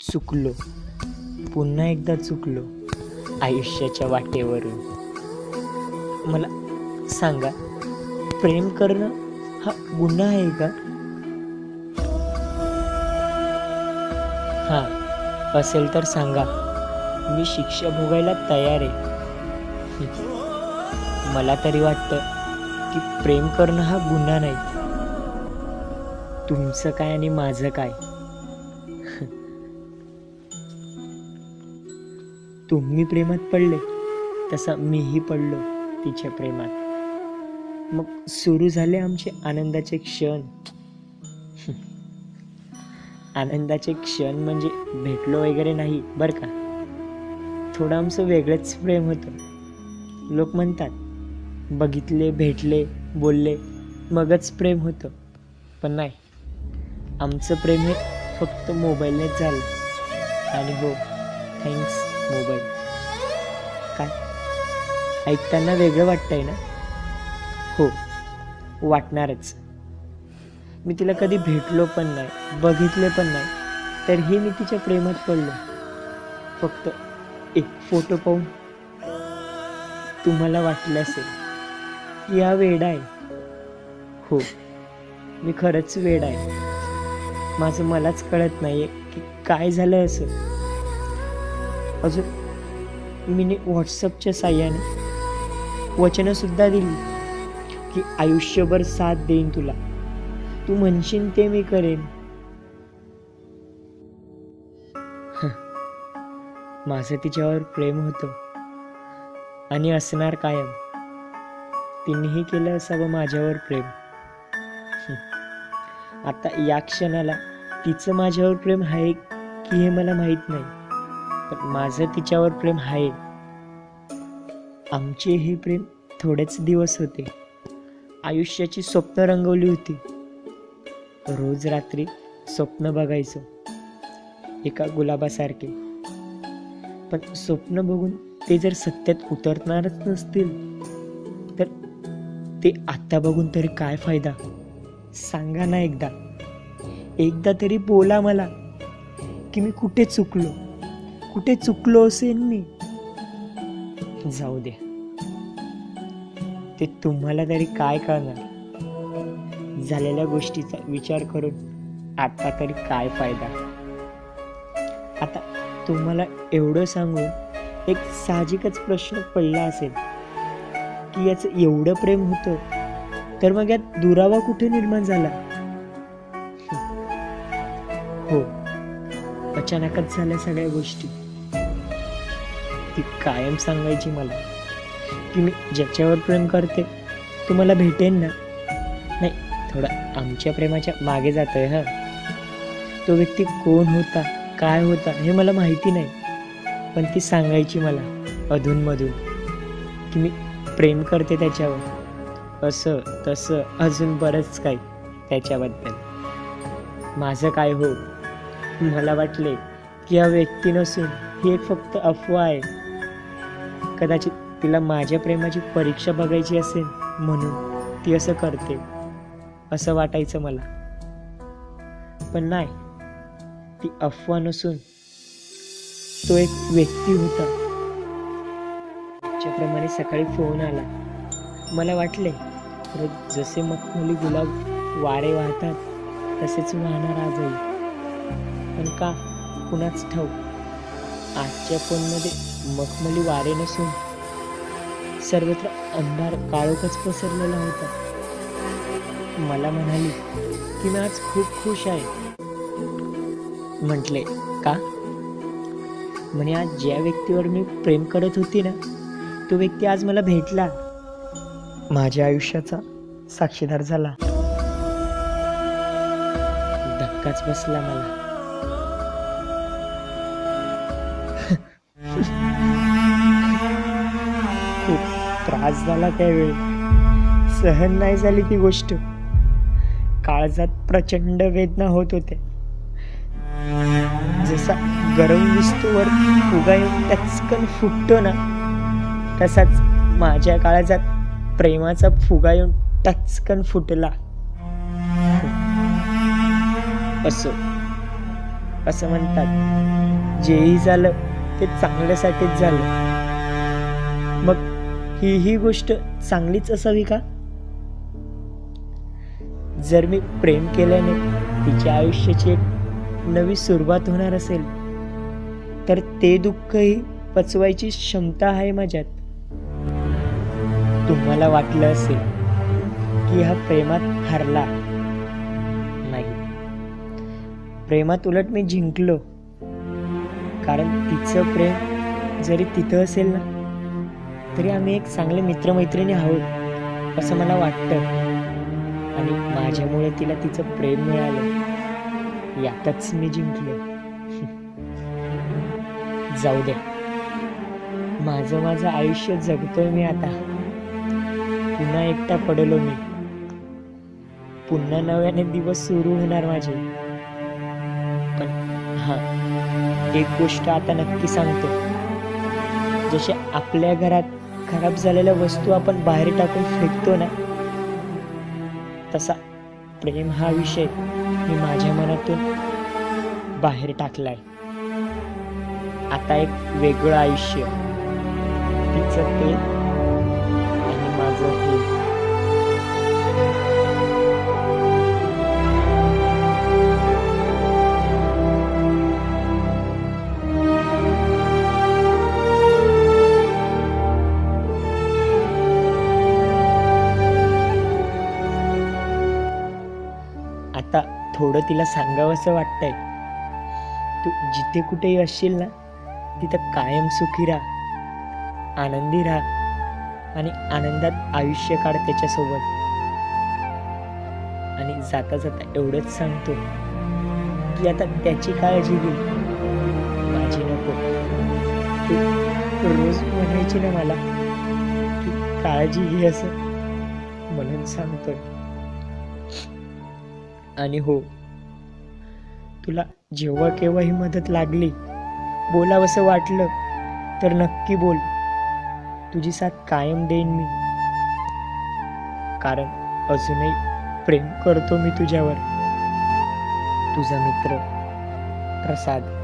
चुकलो. पुन्हा एकदा चुकलो. आयुष्याच्या वाटेवरून. मला सांगा प्रेम करणं हा गुन्हा आहे का? हां असेल तर सांगा. मी शिक्षा भोगायला तयार आहे. मला तरी वाटतं की प्रेम करणं हा गुन्हा नाही. तुमचं काय आणि माझं काय? तुम्ही प्रेमात पडले तसा मीही पडलो तिच्या प्रेमात. मग सुरू झाले आमचे आनंदाचे क्षण. आनंदाचे क्षण म्हणजे भेटलो वगैरे नाही बरं का? थोडं आमचं वेगळंच प्रेम होतं. लोक म्हणतात बघितले भेटले बोलले मगच प्रेम होतं. पण नाही आमचं प्रेम हे फक्त मोबाईलनेच झालं. आणि हो थँक्स मोबाईल. काय? ऐकताना वेगळं वाटतंय ना? हो. वाटणारच. मी तिला कधी भेटलो पण नाही बघितले पण नाही तरीही मी तिच्या प्रेमात पडलो. फक्त एक फोटो पाहून तुम्हाला वाटलं असेल की हा वेडा आहे. हो मी खरंच वेड आहे. माझं मलाच कळत नाहीये की काय झालं असं. अजून मी व्हॉट्सअपच्या साह्याने वचनंसुद्धा दिली की आयुष्यभर साथ देईन तुला. तू म्हणशील ते मी करेन. माझं तिच्यावर प्रेम होतं आणि असणार कायम. तिनेही केलं असावं माझ्यावर प्रेम. आता या क्षणाला तिचं माझ्यावर प्रेम आहे की हे मला माहीत नाही. पण माझं तिच्यावर प्रेम आहे. आमचे हे प्रेम थोडेच दिवस होते. आयुष्याची स्वप्न रंगवली होती. रोज रात्री स्वप्न बघायचो. एका गुलाबासारखे. पण स्वप्न बघून ते जर सत्यात उतरणारच नसतील तर ते आत्ता बघून तरी काय फायदा? सांगा ना एकदा. एकदा तरी बोला मला की मी कुठे चुकलो? कुठे चुकलो असेल मी? जाऊ दे. ते तुम्हाला तरी काय कळणार झालेल्या गोष्टीचा विचार करून आता तरी काय फायदा? आता तुम्हाला एवढं सांगून एक साहजिकच प्रश्न पडला असेल की याचं एवढं प्रेम होतं तर मग यात दुरावा कुठे निर्माण झाला? हो. अचानकच झाल्या सगळ्या गोष्टी. ती कायम सांगायची मला की मी ज्याच्यावर प्रेम करते तुम्हाला भेटेन ना? नाही थोडं आमच्या प्रेमाच्या मागे जातोय हां. तो व्यक्ती कोण होता काय होता हे मला माहिती नाही. पण ती सांगायची मला अधूनमधून की मी प्रेम करते त्याच्यावर. असं तसं अजून बरंच काही त्याच्याबद्दल. माझं काय हो? मला वाटले की या व्यक्ती नसून ही एक फक्त अफवा आहे. कदाचित तिला माझ्या प्रेमाची परीक्षा बघायची असेल म्हणून ती असं करते असं वाटायचं मला. पण नाही ती अफवा नसून तो एक व्यक्ती होता. ज्याप्रमाणे सकाळी फोन आला मला वाटले रोज जसे मखमली गुलाब वारे वाहतात तसेच वाहणार आजही. पण का कुणाच ठाऊक आजच्या फोनमध्ये मखमली वारे नसून सर्वत्र अंधार काळोखच पसरलेला होता. मला म्हणाली की मी आज खूप खुश आहे. म्हटले का? म्हणे आज ज्या व्यक्तीवर मी प्रेम करत होती ना तो व्यक्ती आज मला भेटला. माझ्या आयुष्याचा साक्षीदार झाला. धक्काच बसला मला. त्रास झाला त्यावेळी. सहन नाही झाली ती गोष्ट. काळजात प्रचंड वेदना होत होते जसा गरम विस्तूवर फुगा येऊन टचकन फुटतो ना तसाच माझ्या काळजात प्रेमाचा फुगा येऊन टचकन फुटला. असो असं म्हणतात. जेही झालं ते चांगल्यासाठीच झालं. मग ही ही गोष्ट चांगलीच असावी का? जर मी प्रेम केल्याने तिच्या आयुष्याची एक नवी सुरुवात होणार असेल तर ते दुःखही पचवायची क्षमता आहे माझ्यात. तुम्हाला वाटलं असेल की हा प्रेमात हरला. नाही. प्रेमात उलट मी जिंकलो. कारण तिचं प्रेम जरी तिथं असेल ना तरी आम्ही एक चांगले मित्रमैत्रिणी आहोत असं मला वाटतं. आणि माझ्यामुळे तिला तिचं प्रेम मिळालं. यातच मी जिंकले. जाऊ दे माझं माझं आयुष्य जगतोय मी आता. पुन्हा एकटा पडलो मी. पुन्हा नव्याने दिवस सुरू होणार माझे. पण हा एक गोष्ट आता नक्की सांगतो. जसे आपल्या घरात खराब झालेल्या वस्तू आपण बाहेर टाकून फेकतो ना तसा प्रेम हा विषय मी माझ्या मनातून बाहेर टाकलाय. आता एक वेगळं आयुष्य तिचं ते आणि माझं थोडं तिला सांगावंसं वाटतंय. तू जिथे कुठेही असशील ना तिथं कायम सुखी राहा आनंदी राहा आणि आनंदात आयुष्य काढ त्याच्यासोबत. आणि जाता जाता एवढंच सांगतो की आता त्याची काळजी घे. माझी नको. रोज म्हणायची ना मला की काळजी घे असं म्हणून सांगतोय. आणि हो. तुला जेव्हा केव्हाही मदत लागली बोलावंसं वाटलं तर नक्की बोल. तुझी साथ कायम देईन मी. कारण अजूनही प्रेम करतो मी तुझ्यावर. तुझा मित्र प्रसाद.